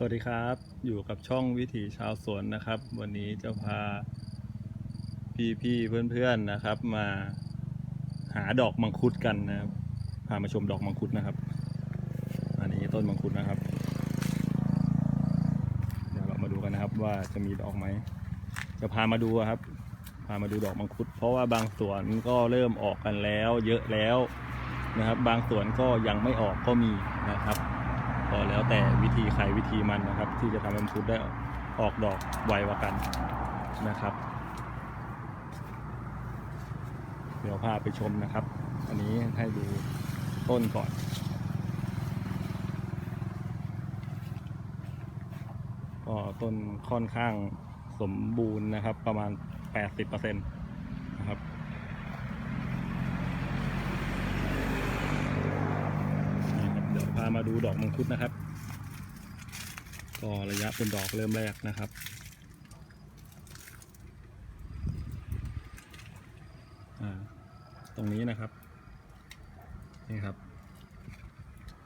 สวัสดีครับอยู่กับช่องวิถีชาวสวนนะครับ วันนี้จะพาพี่ๆเพื่อนๆนะครับ มาหาดอกมังคุดกันนะครับพามาชมดอกมังคุดนะครับ อันนี้ต้นมังคุดนะครับ เดี๋ยวเรามาดูกันนะครับว่าจะมีดอกไหม จะพามาดูครับ พามาดูดอกมังคุด เพราะว่าบางสวนก็เริ่มออกกันแล้ว เยอะแล้วนะครับ บางสวนก็ยังไม่ออกก็มีนะครับ ก็แล้วแต่วิธีใครวิธีมันนะครับ ที่จะทำให้มังคุดได้ออกดอกไวกว่ากันนะครับ เดี๋ยวพาไปชมนะครับ อันนี้ให้ดูต้นก่อนก็ต้นค่อนข้างสมบูรณ์นะครับประมาณ 80%นะครับ นี่ครับเดี๋ยวพา มาดูดอกมังคุดนะครับ ก็ระยะเป็นดอกเริ่มแรกนะครับอ่าตรงนี้นะครับ นี่ครับ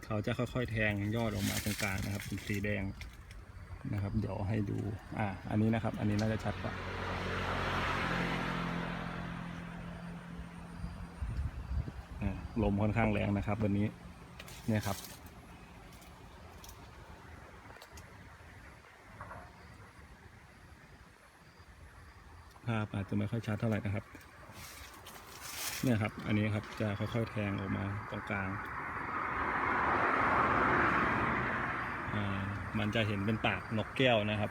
เขาจะค่อยๆแทงยอดออกมาตรงกลางนะครับเป็นสีแดงนะครับ เดี๋ยวให้ดู อ่า อันนี้นะครับ อันนี้น่าจะชัดกว่าอ่าลมค่อนข้างแรงนะครับ วันนี้เนี่ยครับาพอาจจะไม่ค่อยชัดเท่าไหร่นะครับ เนี่ยครับ อันนี้ครับจะค่อยๆแทงออกมาตรงกลางมันจะเห็นเป็นปากนกแก้วนะครับ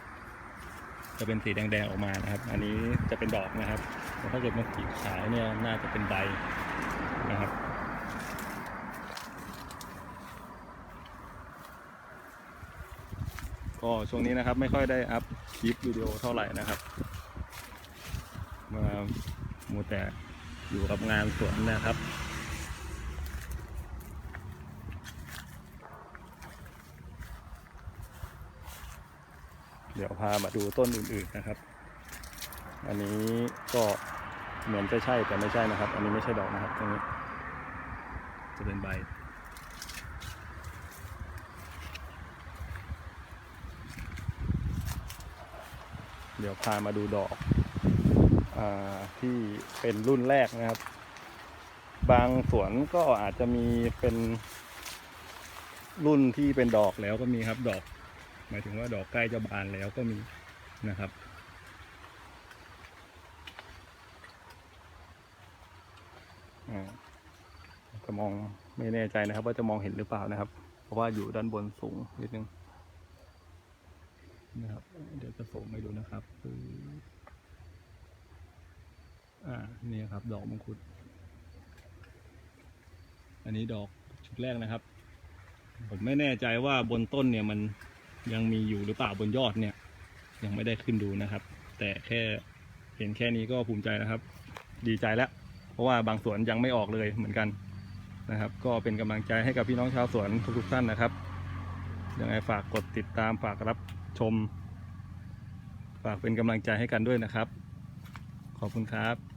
จะเป็นสีแดงๆออกมานะครับ อันนี้จะเป็นดอกนะครับแต่ถ้าเกิดมันสีขาวเนี่ยน่าจะเป็นใบนะครับก็ช่วงนี้นะครับไม่ค่อยได้อัพคลิปวิดีโอเท่าไหร่นะครับ มามัวแต่อยู่กับงานสวนนะครับ เดี๋ยวพามาดูต้นอื่นๆนะครับ อันนี้ก็เหมือนจะใช่แต่ไม่ใช่นะครับ อันนี้ไม่ใช่ดอกนะครับตรงนี้ จะเป็นใบเดี๋ยวพามาดูดอก ที่เป็นรุ่นแรกนะครับ บางสวนก็อาจจะมีเป็นรุ่นที่เป็นดอกแล้วก็มีครับดอก หมายถึงว่าดอกใกล้จะบานแล้วก็มีนะครับ จะมองไม่แน่ใจนะครับ ว่าจะมองเห็นหรือเปล่านะครับ เพราะว่าอยู่ด้านบนสูงนิดนึงนะครับ เดี๋ยวจะส่งให้ดูนะครับคือ นี่ครับ ดอกมังคุด อันนี้ดอกชุดแรกนะครับ ผมไม่แน่ใจว่าบนต้นเนี่ยมันยังมีอยู่หรือเปล่าบนยอดเนี่ย ยังไม่ได้ขึ้นดูนะครับ แต่แค่เห็นแค่นี้ก็ภูมิใจนะครับ ดีใจแล้ว เพราะว่าบางสวนยังไม่ออกเลยเหมือนกันนะครับ ก็เป็นกำลังใจให้กับพี่น้องชาวสวนทุกๆท่านนะครับยังไงฝากกดติดตามฝากรับชม ฝากเป็นกำลังใจให้กันด้วยนะครับ ขอบคุณครับ